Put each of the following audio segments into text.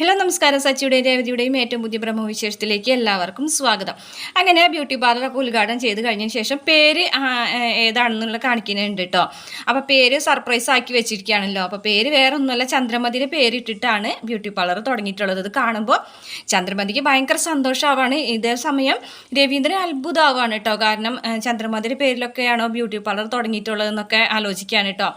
Hello നമസ്കാരം. സച്ചിയുടെയും രേവതിയുടെയും ഏറ്റവും പുതിയ ബ്രഹ്മവിശേഷത്തിലേക്ക് എല്ലാവർക്കും സ്വാഗതം. അങ്ങനെ ബ്യൂട്ടി പാർലറൊക്കെ ഉദ്ഘാടനം ചെയ്ത് കഴിഞ്ഞതിന് ശേഷം പേര് ഏതാണെന്നുള്ള കാണിക്കുന്നുണ്ട് കേട്ടോ അപ്പോൾ പേര് സർപ്രൈസ് ആക്കി വെച്ചിരിക്കുകയാണല്ലോ. അപ്പോൾ പേര് വേറെ ഒന്നുമല്ല ചന്ദ്രമതിയുടെ പേരിട്ടിട്ടാണ് ബ്യൂട്ടി പാർലർ തുടങ്ങിയിട്ടുള്ളത്. ഇത് കാണുമ്പോൾ ചന്ദ്രമതിക്ക് ഭയങ്കര സന്തോഷമാവാണ് ഇതേ സമയം രവീന്ദ്രൻ അത്ഭുതമാവാണ് കേട്ടോ കാരണം ചന്ദ്രമതിയുടെ പേരിലൊക്കെയാണോ ബ്യൂട്ടി പാർലർ തുടങ്ങിയിട്ടുള്ളതെന്നൊക്കെ ആലോചിക്കുകയാണ് കേട്ടോ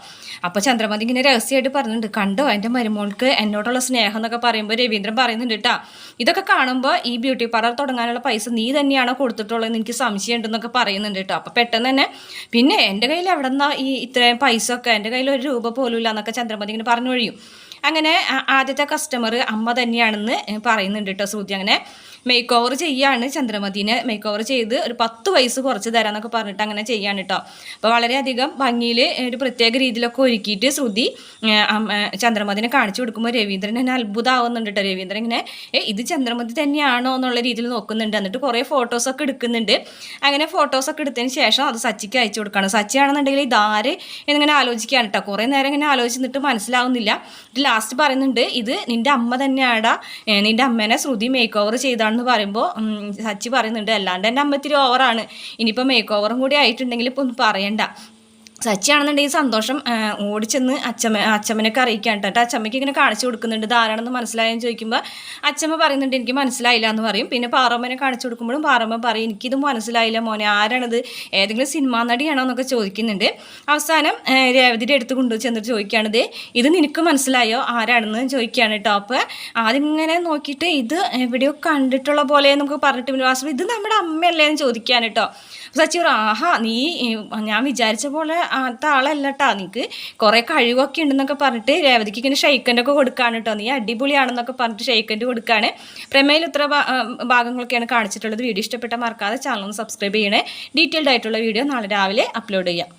അപ്പോൾ ചന്ദ്രമതി ഇങ്ങനെ രഹസ്യമായിട്ട് പറഞ്ഞിട്ടുണ്ട്. കണ്ടോ എന്റെ മരുമോൾക്ക് എന്നോടുള്ള സ്നേഹം എന്നൊക്കെ പറയുമ്പോൾ രവീന്ദ്രൻ പറയുന്നുണ്ട് കേട്ടോ ഇതൊക്കെ കാണുമ്പോൾ ഈ ബ്യൂട്ടി പാർലർ തുടങ്ങാനുള്ള പൈസ നീ തന്നെയാണോ കൊടുത്തിട്ടുള്ളതെന്ന് എനിക്ക് സംശയം ഉണ്ടെന്നൊക്കെ പറയുന്നുണ്ട് കേട്ടോ അപ്പോൾ പെട്ടെന്ന് തന്നെ പിന്നെ എന്റെ കയ്യിൽ എവിടെ നിന്നാ ഈ ഇത്രയും പൈസ ഒക്കെ എന്റെ കയ്യിൽ ഒരു രൂപ പോലും ഇല്ല എന്നൊക്കെ ചന്ദ്രമതി ഇങ്ങനെ പറഞ്ഞു കഴിയും അങ്ങനെ ആദ്യത്തെ കസ്റ്റമർ അമ്മ തന്നെയാണെന്ന് പറയുന്നുണ്ട് കേട്ടോ ശ്രുതി. അങ്ങനെ മേക്ക് ഓവർ ചെയ്യാണ് ചന്ദ്രമതിനെ. മേക്ക് ഓവർ ചെയ്ത് ഒരു പത്ത് വയസ്സ് കുറച്ച് തരാമെന്നൊക്കെ പറഞ്ഞിട്ട് അങ്ങനെ ചെയ്യാണ് കേട്ടോ അപ്പോൾ വളരെയധികം ഭംഗിയിൽ ഒരു പ്രത്യേക രീതിയിലൊക്കെ ഒരുക്കിയിട്ട് ശ്രുതി ചന്ദ്രമതിനെ കാണിച്ചു കൊടുക്കുമ്പോൾ രവീന്ദ്രൻ തന്നെ അത്ഭുതമാവുന്നുണ്ട് കേട്ടോ രവീന്ദ്രൻ ഇങ്ങനെ ഇത് ചന്ദ്രമതി തന്നെയാണോ എന്നുള്ള രീതിയിൽ നോക്കുന്നുണ്ട്. എന്നിട്ട് കുറേ ഫോട്ടോസൊക്കെ എടുക്കുന്നുണ്ട്. അങ്ങനെ ഫോട്ടോസൊക്കെ എടുത്തതിന് ശേഷം അത് സച്ചിക്ക് അയച്ചു കൊടുക്കുകയാണ് സച്ചിയാണെന്നുണ്ടെങ്കിൽ ഇതാര് എന്നിങ്ങനെ ആലോചിക്കുകയാണ് കേട്ടോ കുറേ നേരം ഇങ്ങനെ ആലോചിച്ചിട്ട് മനസ്സിലാവുന്നില്ല. ലാസ്റ്റ് പറയുന്നുണ്ട് ഇത് നിന്റെ അമ്മ തന്നെയാടാ നിന്റെ അമ്മേനെ ശ്രുതി മേക്ക് ഓവർ ചെയ്താണെന്ന് പറയുമ്പോൾ സച്ചി പറയുന്നുണ്ട് അല്ലാണ്ട് എന്റെ അമ്മ ഇത്തിരി ഓവറാണ് ഇനിയിപ്പോൾ മേക്ക് ഓവറും കൂടി ആയിട്ടുണ്ടെങ്കിൽ ഇപ്പോൾ ഒന്നും പറയണ്ട. സച്ചിയാണെന്നുണ്ടെങ്കിൽ സന്തോഷം ഓടിച്ചെന്ന് അച്ഛമ്മ അച്ഛമ്മനൊക്കെ അറിയിക്കാൻ കേട്ടോ. അച്ഛമ്മയ്ക്ക് ഇങ്ങനെ കാണിച്ചു കൊടുക്കുന്നുണ്ട്. ഇതാരാണെന്ന് മനസ്സിലായെന്ന് ചോദിക്കുമ്പോൾ അച്ഛമ്മ പറയുന്നുണ്ട് എനിക്ക് മനസ്സിലായില്ല എന്ന് പറയും. പിന്നെ പാറമ്മനെ കാണിച്ചു കൊടുക്കുമ്പോഴും പാറമ്മ പറയും എനിക്കിത് മനസ്സിലായില്ല മോനെ ആരാണിത്? ഏതെങ്കിലും സിനിമാ നടിയാണോ എന്നൊക്കെ ചോദിക്കുന്നുണ്ട്. അവസാനം രേവതിയുടെ അടുത്ത് കൊണ്ടു ചെന്നിട്ട് ചോദിക്കുകയാണിത് ഇത് നിനക്ക് മനസ്സിലായോ? ആരാണെന്ന്? ചോദിക്കുകയാണ് കേട്ടോ. അപ്പോൾ ആദ്യം ഇങ്ങനെ നോക്കിയിട്ട് ഇത് എവിടെയോ കണ്ടിട്ടുള്ള പോലെ നമുക്ക് പറഞ്ഞിട്ട് പിന്നെ വാസ്തവം ഇത് നമ്മുടെ അമ്മയല്ലേ എന്ന് ചോദിക്കാൻ കേട്ടോ. സച്ചി ആഹാ നീ ഞാൻ വിചാരിച്ച പോലെ ആത്ത ആളല്ല കേട്ടോ നിനക്ക് കുറേ കഴിവൊക്കെ ഉണ്ടെന്നൊക്കെ പറഞ്ഞിട്ട് രേവതിക്ക് ഇങ്ങനെ ഷെയ്ക്കന്റെ ഒക്കെ കൊടുക്കാണ് കേട്ടോ നീ അടിപൊളിയാണെന്നൊക്കെ പറഞ്ഞിട്ട് ഷെയ്ക്കന്റെ കൊടുക്കാണ്. പ്രമേയിൽ ഇത്ര ഭാഗങ്ങളൊക്കെയാണ് കാണിച്ചിട്ടുള്ളത്. വീഡിയോ ഇഷ്ടപ്പെട്ട മറക്കാതെ ചാനൽ ഒന്ന് സബ്സ്ക്രൈബ് ചെയ്യണേ. ഡീറ്റെയിൽഡ് ആയിട്ടുള്ള വീഡിയോ നാളെ രാവിലെ അപ്ലോഡ് ചെയ്യാം.